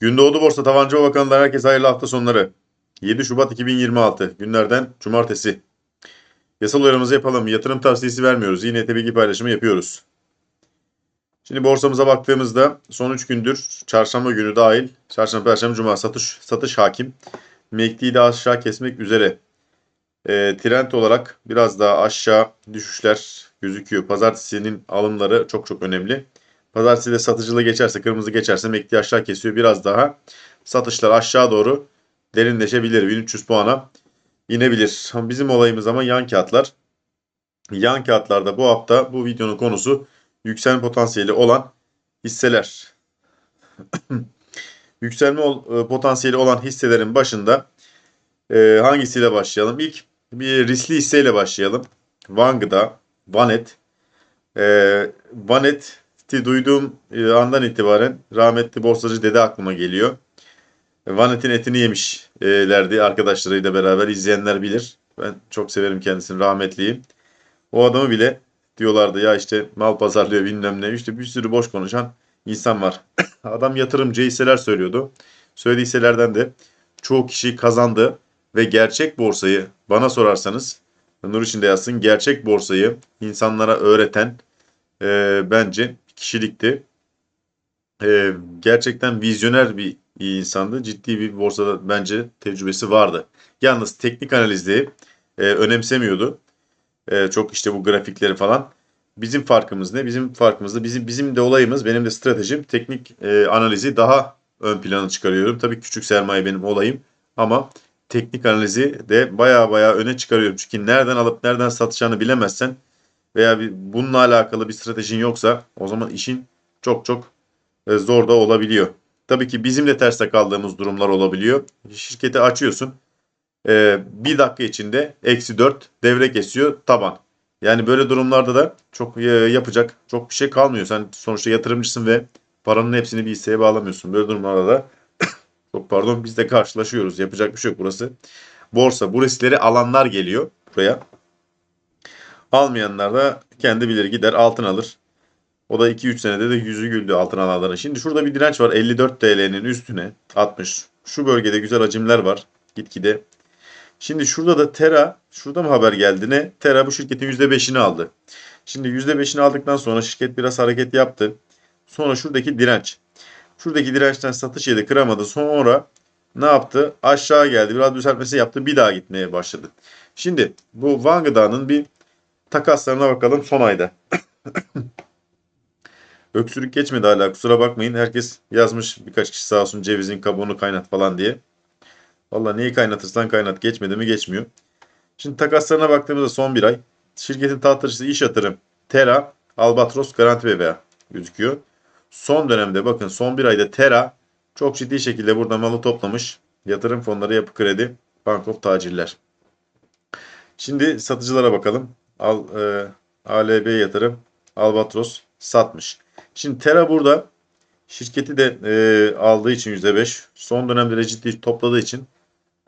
Gündoğdu Borsa Tavancı Bakanı'ndan herkese hayırlı hafta sonları. 7 Şubat 2026 günlerden cumartesi. Yasal uyarımızı yapalım. Yatırım tavsiyesi vermiyoruz. Yine bilgi paylaşımı yapıyoruz. Şimdi borsamıza baktığımızda son 3 gündür çarşamba günü dahil çarşamba, perşembe, cuma satış satış hakim. MACD'yi de aşağı kesmek üzere. E, trend olarak biraz daha aşağı düşüşler gözüküyor. Pazartesinin alımları çok çok önemli. Pazartesi de satıcılığı geçerse, kırmızı geçerse MACD aşağı kesiyor. Biraz daha satışlar aşağı doğru derinleşebilir. 1300 puana inebilir. Bizim olayımız ama yan kağıtlar. Yan kağıtlarda bu hafta bu videonun konusu yükselme potansiyeli olan hisseler. yükselme e, potansiyeli olan hisselerin başında e, hangisiyle başlayalım? İlk bir riskli hisseyle başlayalım. Vang'da, Vanet. E, Vanet'i duyduğum e, andan itibaren rahmetli borsacı dede aklıma geliyor. Vanet'in etini yemişlerdi arkadaşlarıyla beraber izleyenler bilir. Ben çok severim kendisini rahmetliyim. O adamı bile diyorlardı ya işte mal pazarlıyor bilmem ne. İşte bir sürü boş konuşan insan var. Adam yatırımcı hisseler söylüyordu. Söylediği hisselerden de çoğu kişi kazandı ve gerçek borsayı bana sorarsanız nur içinde yazsın gerçek borsayı insanlara öğreten e, bence kişilikti. E, gerçekten vizyoner bir insandı. Ciddi bir borsada bence tecrübesi vardı. Yalnız teknik analizde e, önemsemiyordu. E, çok işte bu grafikleri falan. Bizim farkımız ne? Bizim farkımız da bizim bizim de olayımız, benim de stratejim teknik e, analizi daha ön plana çıkarıyorum. Tabii küçük sermaye benim olayım ama teknik analizi de baya baya öne çıkarıyorum. Çünkü nereden alıp nereden satacağını bilemezsen veya bir, bununla alakalı bir stratejin yoksa o zaman işin çok çok e, zor da olabiliyor. Tabii ki bizim de terste kaldığımız durumlar olabiliyor. Şirketi açıyorsun. e, bir dakika içinde eksi 4 devre kesiyor taban. Yani böyle durumlarda da çok e, yapacak çok bir şey kalmıyor. Sen sonuçta yatırımcısın ve paranın hepsini bir hisseye bağlamıyorsun. Böyle durumlarda da çok pardon biz de karşılaşıyoruz. Yapacak bir şey yok burası. Borsa. Bu riskleri alanlar geliyor buraya. Almayanlar da kendi bilir gider altın alır. O da 2-3 senede de yüzü güldü altın alanların. Şimdi şurada bir direnç var 54 TL'nin üstüne 60. Şu bölgede güzel hacimler var gitgide. Şimdi şurada da Tera, şurada mı haber geldi ne? Tera bu şirketin %5'ini aldı. Şimdi %5'ini aldıktan sonra şirket biraz hareket yaptı. Sonra şuradaki direnç. Şuradaki dirençten satış yedi kıramadı. Sonra ne yaptı? Aşağı geldi. Biraz düzeltmesi yaptı. Bir daha gitmeye başladı. Şimdi bu Van bir takaslarına bakalım son ayda. Öksürük geçmedi hala kusura bakmayın. Herkes yazmış birkaç kişi sağ olsun cevizin kabuğunu kaynat falan diye. Valla neyi kaynatırsan kaynat geçmedi mi geçmiyor. Şimdi takaslarına baktığımızda son bir ay. Şirketin tahtaçısı iş yatırım Tera, Albatros, Garanti BBA gözüküyor. Son dönemde bakın son bir ayda Tera çok ciddi şekilde burada malı toplamış. Yatırım fonları, yapı kredi, bankof tacirler. Şimdi satıcılara bakalım. Al, e, ALB yatırım, Albatros satmış. Şimdi Tera burada şirketi de e, aldığı için %5. Son dönemde de ciddi topladığı için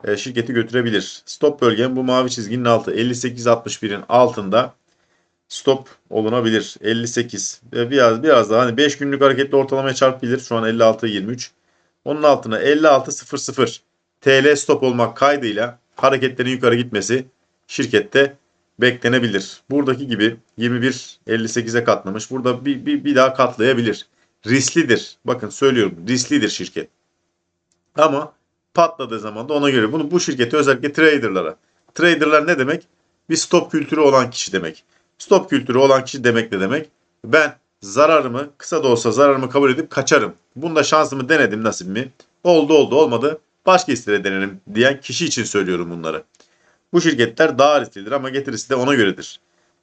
e, şirketi götürebilir. Stop bölgem bu mavi çizginin altı 58.61'in altında stop olunabilir. 58 ve biraz biraz daha hani 5 günlük hareketli ortalamaya çarpabilir. Şu an 56.23. Onun altına 56.00 TL stop olmak kaydıyla hareketlerin yukarı gitmesi şirkette beklenebilir. Buradaki gibi 21.58'e katlamış. Burada bir, bir, bir daha katlayabilir. Risklidir. Bakın söylüyorum risklidir şirket. Ama patladığı zaman da ona göre bunu bu şirketi özellikle traderlara. Traderlar ne demek? Bir stop kültürü olan kişi demek. Stop kültürü olan kişi demek ne demek? Ben zararımı kısa da olsa zararımı kabul edip kaçarım. Bunda şansımı denedim nasibimi. Oldu oldu olmadı. Başka hissede denerim diyen kişi için söylüyorum bunları. Bu şirketler daha risklidir ama getirisi de ona göredir.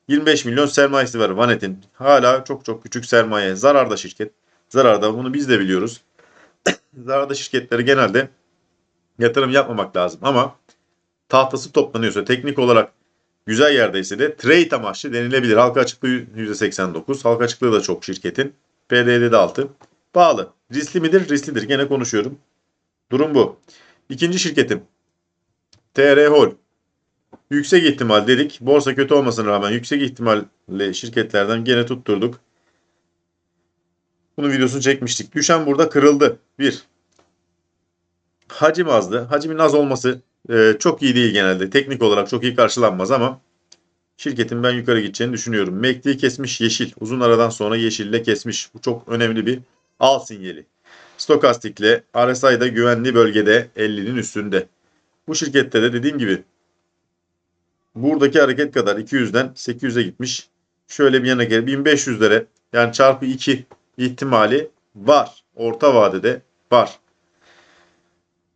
25 milyon sermayesi var Vanet'in. Hala çok çok küçük sermaye. Zararda şirket. Zararda bunu biz de biliyoruz. Zararda şirketleri genelde yatırım yapmamak lazım ama tahtası toplanıyorsa teknik olarak güzel yerdeyse de trade amaçlı denilebilir. Halka açıklığı %89. Halka açıklığı da çok şirketin. PDD de 6. Bağlı. Riskli midir? Risklidir. Gene konuşuyorum. Durum bu. İkinci şirketim. TR Hol. Yüksek ihtimal dedik. Borsa kötü olmasına rağmen yüksek ihtimalle şirketlerden gene tutturduk. Bunun videosunu çekmiştik. Düşen burada kırıldı. 1. Hacim azdı. Hacimin az olması e, çok iyi değil genelde. Teknik olarak çok iyi karşılanmaz ama şirketin ben yukarı gideceğini düşünüyorum. MACD'yi kesmiş yeşil. Uzun aradan sonra yeşille kesmiş. Bu çok önemli bir al sinyali. Stokastikle RSI'da güvenli bölgede 50'nin üstünde. Bu şirkette de dediğim gibi buradaki hareket kadar 200'den 800'e gitmiş. Şöyle bir yana gel 1500'lere yani çarpı 2 ihtimali var. Orta vadede var.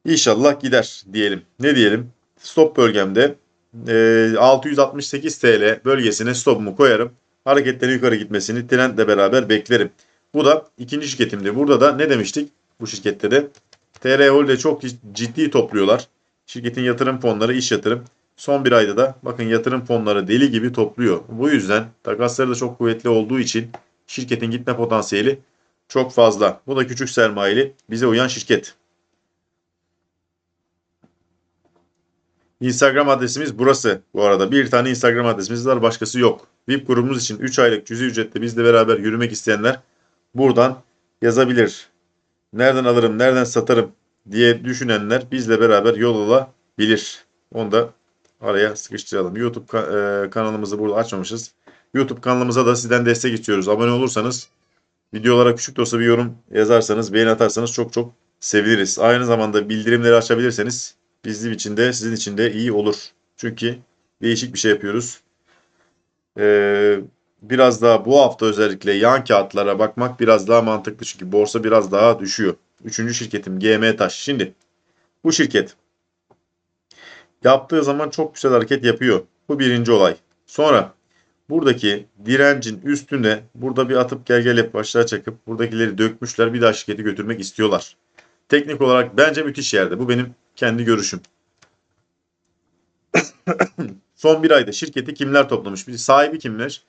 İnşallah gider diyelim. Ne diyelim? Stop bölgemde e, 668 TL bölgesine stopumu koyarım. Hareketlerin yukarı gitmesini trendle beraber beklerim. Bu da ikinci şirketimdi. Burada da ne demiştik? Bu şirkette de TR Hold'e çok ciddi topluyorlar. Şirketin yatırım fonları iş yatırım. Son bir ayda da bakın yatırım fonları deli gibi topluyor. Bu yüzden takasları da çok kuvvetli olduğu için şirketin gitme potansiyeli çok fazla. Bu da küçük sermayeli bize uyan şirket. Instagram adresimiz burası bu arada. Bir tane Instagram adresimiz var başkası yok. VIP grubumuz için 3 aylık cüzi ücretle bizle beraber yürümek isteyenler buradan yazabilir. Nereden alırım, nereden satarım diye düşünenler bizle beraber yol alabilir. Onu da araya sıkıştıralım. YouTube e, kanalımızı burada açmamışız. YouTube kanalımıza da sizden destek istiyoruz. Abone olursanız videolara küçük de olsa bir yorum yazarsanız, beğeni atarsanız çok çok seviniriz. Aynı zamanda bildirimleri açabilirseniz bizim için de sizin için de iyi olur. Çünkü değişik bir şey yapıyoruz. Ee, biraz daha bu hafta özellikle yan kağıtlara bakmak biraz daha mantıklı. Çünkü borsa biraz daha düşüyor. Üçüncü şirketim GM Taş. Şimdi bu şirket yaptığı zaman çok güzel hareket yapıyor. Bu birinci olay. Sonra buradaki direncin üstüne burada bir atıp gel gel yap aşağı çakıp buradakileri dökmüşler bir daha şirketi götürmek istiyorlar. Teknik olarak bence müthiş yerde. Bu benim kendi görüşüm. Son bir ayda şirketi kimler toplamış? Bir sahibi kimler?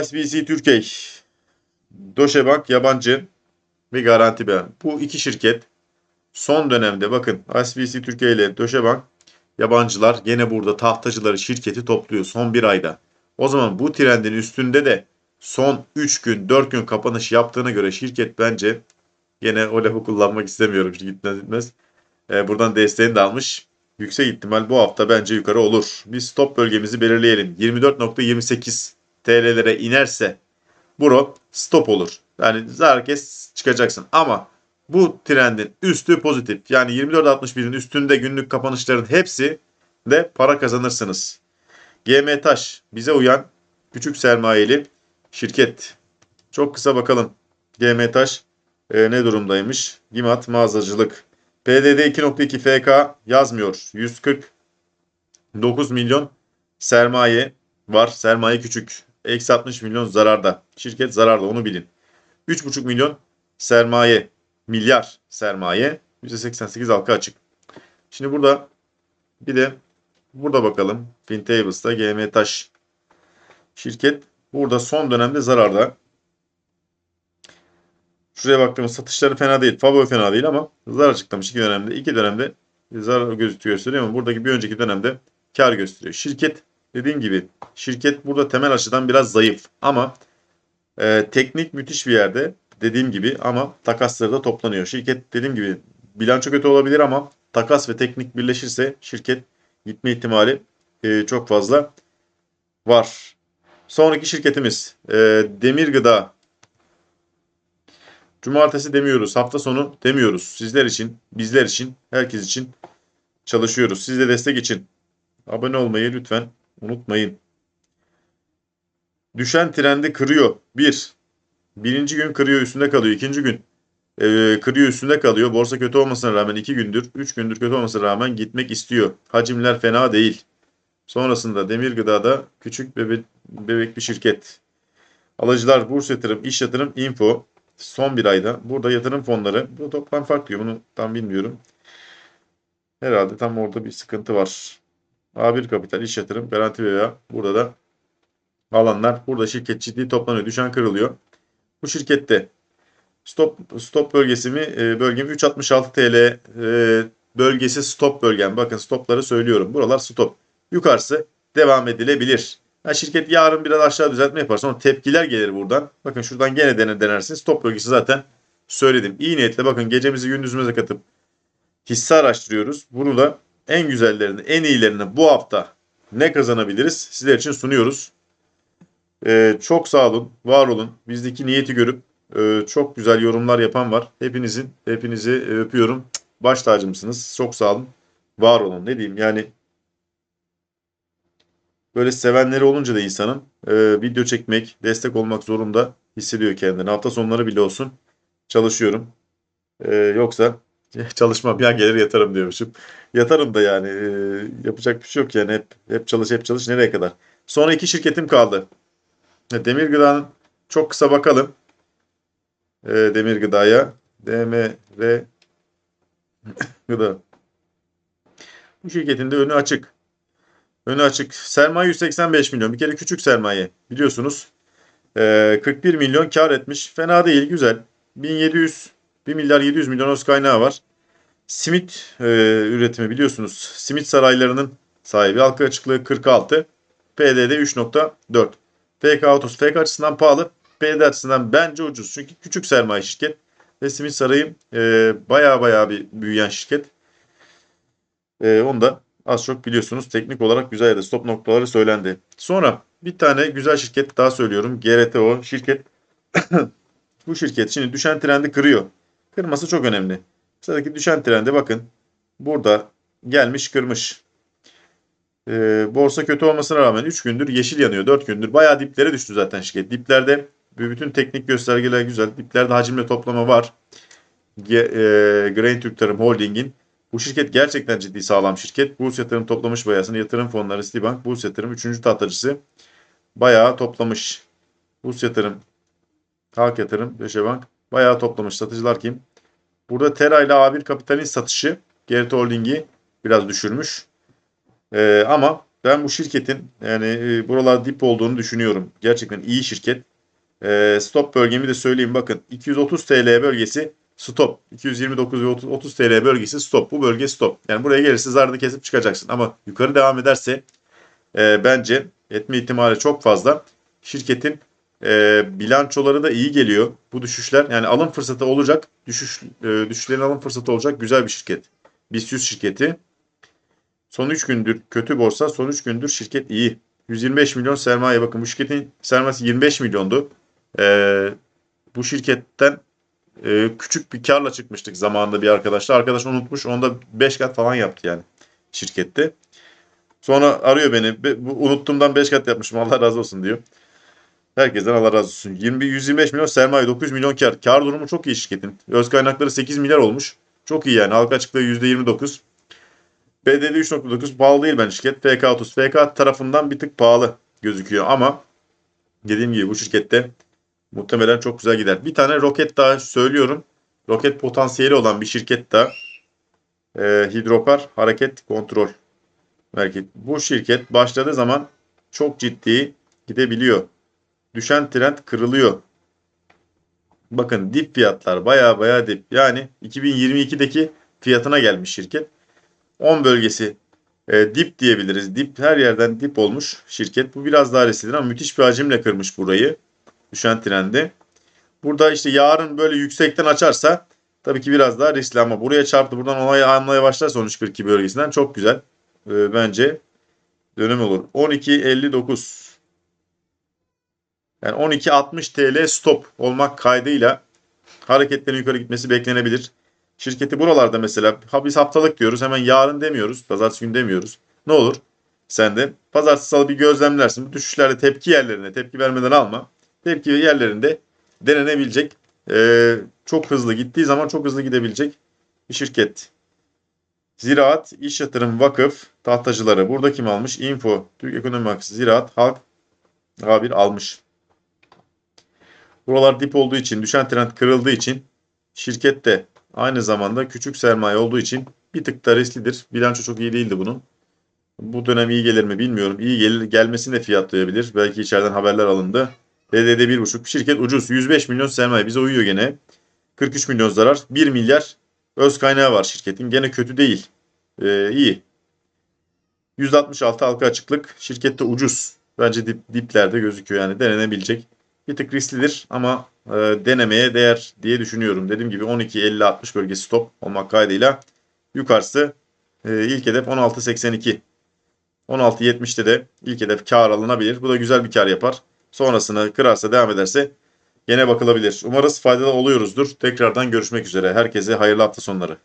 ISBC Türkiye, Deutsche Bank yabancı ve Garanti Beyan. Bu iki şirket son dönemde bakın ISBC Türkiye ile Deutsche Bank yabancılar gene burada tahtacıları şirketi topluyor son bir ayda. O zaman bu trendin üstünde de son 3 gün 4 gün kapanış yaptığına göre şirket bence Yine o lafı kullanmak istemiyorum. Çünkü gitmez. Ee, buradan desteğini de almış. Yüksek ihtimal bu hafta bence yukarı olur. Biz stop bölgemizi belirleyelim. 24.28 TL'lere inerse buro stop olur. Yani herkes çıkacaksın. Ama bu trendin üstü pozitif. Yani 24.61'in üstünde günlük kapanışların hepsi de para kazanırsınız. GM Taş bize uyan küçük sermayeli şirket. Çok kısa bakalım. GM Taş e, ne durumdaymış? Gimat mağazacılık. PDD 2.2 FK yazmıyor. 149 milyon sermaye var. Sermaye küçük. Eksi 60 milyon zararda. Şirket zararda onu bilin. 3.5 milyon sermaye. Milyar sermaye. %88 halka açık. Şimdi burada bir de burada bakalım. FinTables'ta GM Taş. Şirket burada son dönemde zararda. Şuraya baktığımız satışları fena değil. Fabo fena değil ama zarar açıklamış iki dönemde. iki dönemde zarar gösteriyor ama buradaki bir önceki dönemde kar gösteriyor. Şirket dediğim gibi şirket burada temel açıdan biraz zayıf ama e, teknik müthiş bir yerde dediğim gibi ama takasları da toplanıyor. Şirket dediğim gibi bilanço kötü olabilir ama takas ve teknik birleşirse şirket gitme ihtimali e, çok fazla var. Sonraki şirketimiz e, Demir Gıda Cumartesi demiyoruz, hafta sonu demiyoruz. Sizler için, bizler için, herkes için çalışıyoruz. Siz de destek için abone olmayı lütfen unutmayın. Düşen trendi kırıyor. Bir. Birinci gün kırıyor üstünde kalıyor. İkinci gün e, kırıyor üstünde kalıyor. Borsa kötü olmasına rağmen iki gündür, üç gündür kötü olmasına rağmen gitmek istiyor. Hacimler fena değil. Sonrasında Demir Gıda'da küçük bebek, bebek bir şirket. Alıcılar Burs Yatırım, İş Yatırım, Info son bir ayda burada yatırım fonları bu toplam fark diyor bunu tam bilmiyorum. Herhalde tam orada bir sıkıntı var. A1 Kapital, iş yatırım, garanti veya burada da alanlar. Burada şirket ciddi toplanıyor. Düşen kırılıyor. Bu şirkette stop stop bölgesi mi? E, bölgem 3.66 TL e, bölgesi stop bölgem. Bakın stopları söylüyorum. Buralar stop. Yukarısı devam edilebilir. Ha, şirket yarın biraz aşağı düzeltme yapar. Sonra tepkiler gelir buradan. Bakın şuradan gene dener denersiniz. Stop bölgesi zaten söyledim. İyi niyetle bakın gecemizi gündüzümüze katıp hisse araştırıyoruz. Bunu da en güzellerini, en iyilerini bu hafta ne kazanabiliriz sizler için sunuyoruz. Ee, çok sağ olun, var olun. Bizdeki niyeti görüp e, çok güzel yorumlar yapan var. Hepinizin, hepinizi e, öpüyorum. Baş tacımsınız. Çok sağ olun, var olun. Ne diyeyim yani böyle sevenleri olunca da insanın e, video çekmek, destek olmak zorunda hissediyor kendini. Hafta sonları bile olsun çalışıyorum. E, yoksa çalışmam ya gelir yatarım diyormuşum. Yatarım da yani e, yapacak bir şey yok yani hep hep çalış hep çalış nereye kadar. Sonra iki şirketim kaldı. Demir Gıda'nın çok kısa bakalım. E, Demir Gıda'ya. DMR Gıda. Bu şirketin de önü açık. Önü açık. Sermaye 185 milyon. Bir kere küçük sermaye. Biliyorsunuz. E, 41 milyon kar etmiş. Fena değil. Güzel. 1700 1 milyar 700 milyon öz kaynağı var. Simit e, üretimi biliyorsunuz. Simit saraylarının sahibi. Halka açıklığı 46. PDD 3.4. FK Autos FK açısından pahalı. PD açısından bence ucuz. Çünkü küçük sermaye şirket. Ve Simit Sarayı e, baya baya bir büyüyen şirket. E, onu da az çok biliyorsunuz. Teknik olarak güzel yerde stop noktaları söylendi. Sonra bir tane güzel şirket daha söylüyorum. GRTO şirket. Bu şirket şimdi düşen trendi kırıyor. Kırması çok önemli. Sıradaki düşen trende bakın. Burada gelmiş kırmış. Ee, borsa kötü olmasına rağmen 3 gündür yeşil yanıyor. 4 gündür. Bayağı diplere düştü zaten şirket. Diplerde bütün teknik göstergeler güzel. Diplerde hacimle toplama var. Ge, e, Grain Türk Tarım Holding'in bu şirket gerçekten ciddi sağlam şirket. Burs yatırım toplamış bayasını. Yatırım fonları Citibank, Burs yatırım 3. tahtacısı. Bayağı toplamış. Burs yatırım, Halk yatırım, Bank bayağı toplamış. Satıcılar kim? Burada Tera ile A1 Kapital'in satışı Gerrit Holding'i biraz düşürmüş. Ee, ama ben bu şirketin yani e, buralar dip olduğunu düşünüyorum. Gerçekten iyi şirket. Ee, stop bölgemi de söyleyeyim. Bakın 230 TL bölgesi stop. 229 ve 30, 30 TL bölgesi stop. Bu bölge stop. Yani buraya gelirse zarını kesip çıkacaksın. Ama yukarı devam ederse e, bence etme ihtimali çok fazla. Şirketin e, bilançoları da iyi geliyor. Bu düşüşler yani alım fırsatı olacak. Düşüş e, düşüşlerin alım fırsatı olacak güzel bir şirket. BIST 100 şirketi. Son 3 gündür kötü borsa. Son 3 gündür şirket iyi. 125 milyon sermaye. Bakın bu şirketin sermayesi 25 milyondu. E, bu şirketten e, küçük bir karla çıkmıştık zamanında bir arkadaşla. Arkadaş unutmuş. Onda 5 kat falan yaptı yani şirkette. Sonra arıyor beni. Bu, unuttuğumdan 5 kat yapmışım. Allah razı olsun diyor. Herkesten Allah razı olsun. 20, 125 milyon sermaye, 900 milyon kar. Kar durumu çok iyi şirketin. Öz kaynakları 8 milyar olmuş. Çok iyi yani. Halka açıklığı %29. BDD 3.9 pahalı değil bence şirket. FK 30. FK tarafından bir tık pahalı gözüküyor ama dediğim gibi bu şirkette muhtemelen çok güzel gider. Bir tane roket daha söylüyorum. Roket potansiyeli olan bir şirket daha. Ee, Hidrokar Hareket Kontrol Merkez. Bu şirket başladığı zaman çok ciddi gidebiliyor. Düşen trend kırılıyor. Bakın dip fiyatlar baya baya dip. Yani 2022'deki fiyatına gelmiş şirket. 10 bölgesi e, dip diyebiliriz. Dip her yerden dip olmuş şirket. Bu biraz daha risklidir ama müthiş bir hacimle kırmış burayı. Düşen trendi. Burada işte yarın böyle yüksekten açarsa tabii ki biraz daha riskli ama buraya çarptı. Buradan onay almaya başlarsa 13.42 bölgesinden çok güzel. E, bence dönem olur. 12.59 yani 12.60 TL stop olmak kaydıyla hareketlerin yukarı gitmesi beklenebilir. Şirketi buralarda mesela biz haftalık diyoruz hemen yarın demiyoruz. Pazartesi günü demiyoruz. Ne olur? Sen de pazartesi salı bir gözlemlersin. Bu düşüşlerde tepki yerlerine tepki vermeden alma. Tepki yerlerinde denenebilecek e, çok hızlı gittiği zaman çok hızlı gidebilecek bir şirket. Ziraat, İş Yatırım, Vakıf, Tahtacıları. Burada kim almış? Info, Türk Ekonomi Bankası, Ziraat, Halk, A1 almış. Buralar dip olduğu için, düşen trend kırıldığı için şirket de aynı zamanda küçük sermaye olduğu için bir tık da risklidir. Bilanço çok iyi değildi bunun. Bu dönem iyi gelir mi bilmiyorum. İyi gelir gelmesini de fiyatlayabilir. Belki içeriden haberler alındı. BDD 1.5 şirket ucuz. 105 milyon sermaye bize uyuyor gene. 43 milyon zarar. 1 milyar öz kaynağı var şirketin. Gene kötü değil. Ee, iyi. 166 halka açıklık. Şirkette ucuz. Bence dip, diplerde gözüküyor yani denenebilecek bir tık risklidir ama e, denemeye değer diye düşünüyorum. Dediğim gibi 12-50-60 bölgesi stop olmak kaydıyla Yukarısı e, ilk hedef 16.82. 16.70'te de ilk hedef kar alınabilir. Bu da güzel bir kar yapar. Sonrasını kırarsa devam ederse yine bakılabilir. Umarız faydalı oluyoruzdur. Tekrardan görüşmek üzere. Herkese hayırlı hafta sonları.